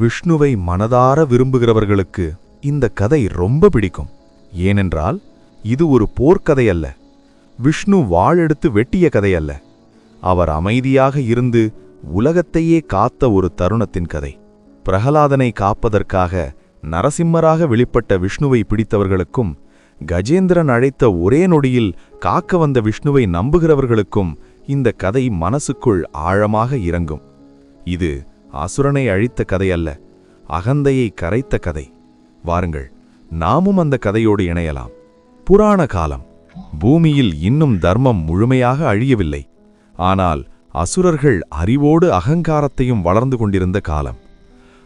விஷ்ணுவை மனதார விரும்புகிறவர்களுக்கு இந்த கதை ரொம்ப பிடிக்கும். ஏனென்றால் இது ஒரு போர்க்கதை அல்ல. விஷ்ணு வாழெடுத்து வெட்டிய கதை அல்ல. அவர் அமைதியாக இருந்து உலகத்தையே காத்த ஒரு தருணத்தின் கதை. பிரகலாதனை காப்பதற்காக நரசிம்மராக வெளிப்பட்ட விஷ்ணுவை பிடித்தவர்களுக்கும் கஜேந்திரன் அழைத்த ஒரே நொடியில் காக்க வந்த விஷ்ணுவை நம்புகிறவர்களுக்கும் இந்த கதை மனசுக்குள் ஆழமாக இறங்கும். இது அசுரனை அழித்த கதை அல்ல அகந்தையை கரைத்த கதை. வாருங்கள் நாமும் அந்த கதையோடு இணையலாம். புராண காலம். பூமியில் இன்னும் தர்மம் முழுமையாக அழியவில்லை. ஆனால் அசுரர்கள் அறிவோடு அகங்காரத்தையும் வளர்ந்து கொண்டிருந்த காலம்.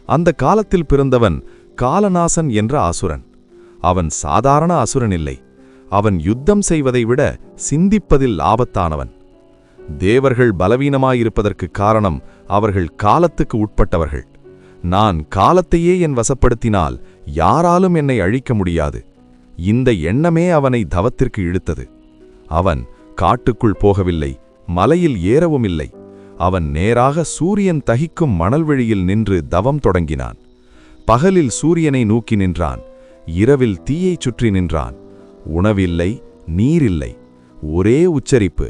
அந்த காலத்தில் பிறந்தவன் காலநாசன் என்ற அசுரன். அவன் சாதாரண அசுரன் இல்லை. அவன் யுத்தம் செய்வதை விட சிந்திப்பதில் ஆபத்தானவன். தேவர்கள் பலவீனமாயிருப்பதற்கு காரணம் அவர்கள் காலத்துக்கு உட்பட்டவர்கள். நான் காலத்தையே என் வசப்படுத்தினால் யாராலும் என்னை அழிக்க முடியாது. இந்த எண்ணமே அவனை தவத்திற்கு இழுத்தது. அவன் காட்டுக்குள் போகவில்லை மலையில் ஏறவும் இல்லை அவன் நேராக சூரியன் தகிக்கும் மணல்வெளியில் நின்று தவம் தொடங்கினான். பகலில் சூரியனை நோக்கி நின்றான் இரவில் தீயைச் சுற்றி நின்றான். உணவில்லை நீரில்லை. ஒரே உச்சரிப்பு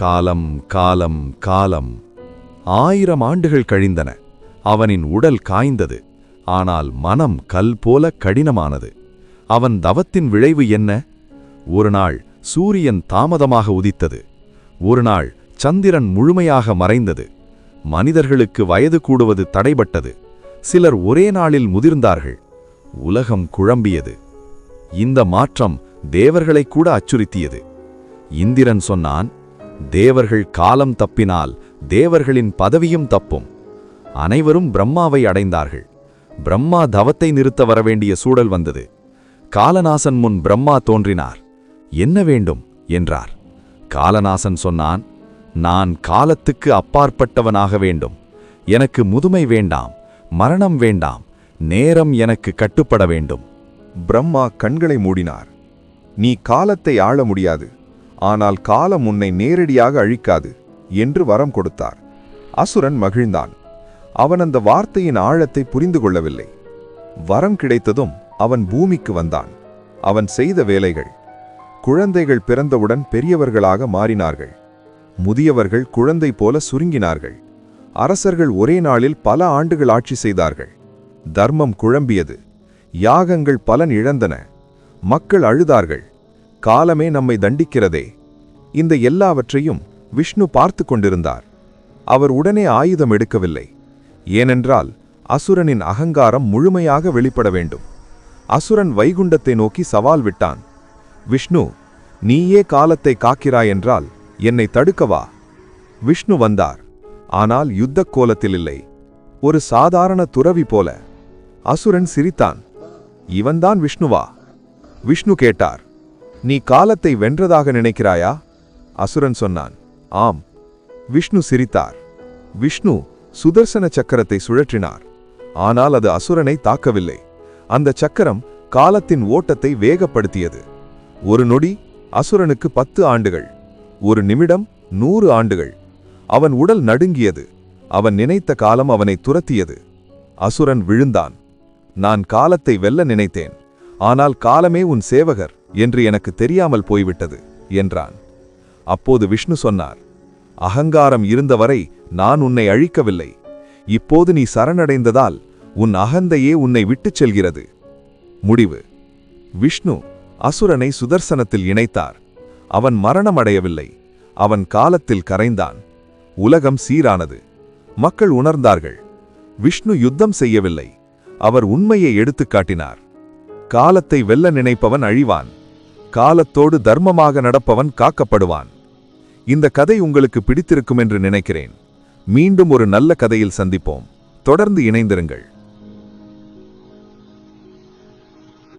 காலம் காலம் காலம். ஆயிரம் ஆண்டுகள் கழிந்தன. அவனின் உடல் காய்ந்தது. ஆனால் மனம் கல் போல கடினமானது. அவன் தவத்தின் விளைவு என்ன? ஒரு நாள் சூரியன் தாமதமாக உதித்தது. ஒரு நாள் சந்திரன் முழுமையாக மறைந்தது. மனிதர்களுக்கு வயது கூடுவது தடைபட்டது. சிலர் ஒரே நாளில் முதிர்ந்தார்கள். உலகம் குழம்பியது. இந்த மாற்றம் தேவர்களை கூட அச்சுறுத்தியது. இந்திரன் சொன்னான் தேவர்கள் காலம் தப்பினால் தேவர்களின் பதவியும் தப்பும். அனைவரும் பிரம்மாவை அடைந்தார்கள். பிரம்மா தவத்தை நிறுத்த வரவேண்டிய சூழல் வந்தது. காலநாசன் முன் பிரம்மா தோன்றினார். என்ன வேண்டும்? என்றார். காலநாசன் சொன்னான் நான் காலத்துக்கு அப்பாற்பட்டவனாக வேண்டும். எனக்கு முதுமை வேண்டாம் மரணம் வேண்டாம் நேரம் எனக்கு கட்டுப்பட வேண்டும். பிரம்மா கண்களை மூடினார். நீ காலத்தை ஆள முடியாது. ஆனால் காலம் உன்னை நேரடியாக அழிக்காது என்று வரம் கொடுத்தார். அசுரன் மகிழ்ந்தான். அவன் அந்த வார்த்தையின் ஆழத்தை புரிந்து கொள்ளவில்லை. வரம் கிடைத்ததும் அவன் பூமிக்கு வந்தான். அவன் செய்த வேலைகள். குழந்தைகள் பிறந்தவுடன் பெரியவர்களாக மாறினார்கள். முதியவர்கள் குழந்தை போல சுருங்கினார்கள். அரசர்கள் ஒரே நாளில் பல ஆண்டுகள் ஆட்சி செய்தார்கள். தர்மம் குழம்பியது. யாகங்கள் பலன் இழந்தன. மக்கள் அழுதார்கள். காலமே நம்மை தண்டிக்கிறதே. இந்த எல்லாவற்றையும் விஷ்ணு பார்த்து கொண்டிருந்தார். அவர் உடனே ஆயுதம் எடுக்கவில்லை. ஏனென்றால் அசுரனின் அகங்காரம் முழுமையாக வெளிப்பட வேண்டும். அசுரன் வைகுண்டத்தை நோக்கி சவால் விட்டான். விஷ்ணு நீயே காலத்தை காக்கிறாயென்றால் என்னை தடுக்கவா? விஷ்ணு வந்தார். ஆனால் யுத்தக் கோலத்தில் இல்லை. ஒரு சாதாரண துறவி போல அசுரன் சிரித்தான். இவன்தான் விஷ்ணுவா? விஷ்ணு கேட்டார். நீ காலத்தை வென்றதாக நினைக்கிறாயா? அசுரன் சொன்னான் ஆம். விஷ்ணு சிரித்தார். விஷ்ணு சுதர்சன சக்கரத்தை சுழற்றினார். ஆனால் அது அசுரனை தாக்கவில்லை. அந்த சக்கரம் காலத்தின் ஓட்டத்தை வேகப்படுத்தியது. ஒரு நொடி அசுரனுக்கு பத்து ஆண்டுகள் ஒரு நிமிடம் நூறு ஆண்டுகள். அவன் உடல் நடுங்கியது. அவன் நினைத்த காலம் அவனை துரத்தியது. அசுரன் விழுந்தான். நான் காலத்தை வெல்ல நினைத்தேன். ஆனால் காலமே உன் சேவகர் என்று எனக்கு தெரியாமல் போய்விட்டது என்றான். அப்போது விஷ்ணு சொன்னார் அகங்காரம் இருந்தவரை நான் உன்னை அழிக்கவில்லை. இப்போது நீ சரணடைந்ததால் உன் அகந்தையே உன்னை விட்டுச் செல்கிறது. முடிவு. விஷ்ணு அசுரனை சுதர்சனத்தில் இணைத்தார். அவன் மரணமடையவில்லை. அவன் காலத்தில் கரைந்தான். உலகம் சீரானது. மக்கள் உணர்ந்தார்கள். விஷ்ணு யுத்தம் செய்யவில்லை. அவர் உண்மையை எடுத்துக் காட்டினார். காலத்தை வெல்ல நினைப்பவன் அழிவான். காலத்தோடு தர்மமாக நடப்பவன் காக்கப்படுவான். இந்த கதை உங்களுக்கு பிடித்திருக்கும் என்று நினைக்கிறேன். மீண்டும் ஒரு நல்ல கதையில் சந்திப்போம். தொடர்ந்து இணைந்திருங்கள்.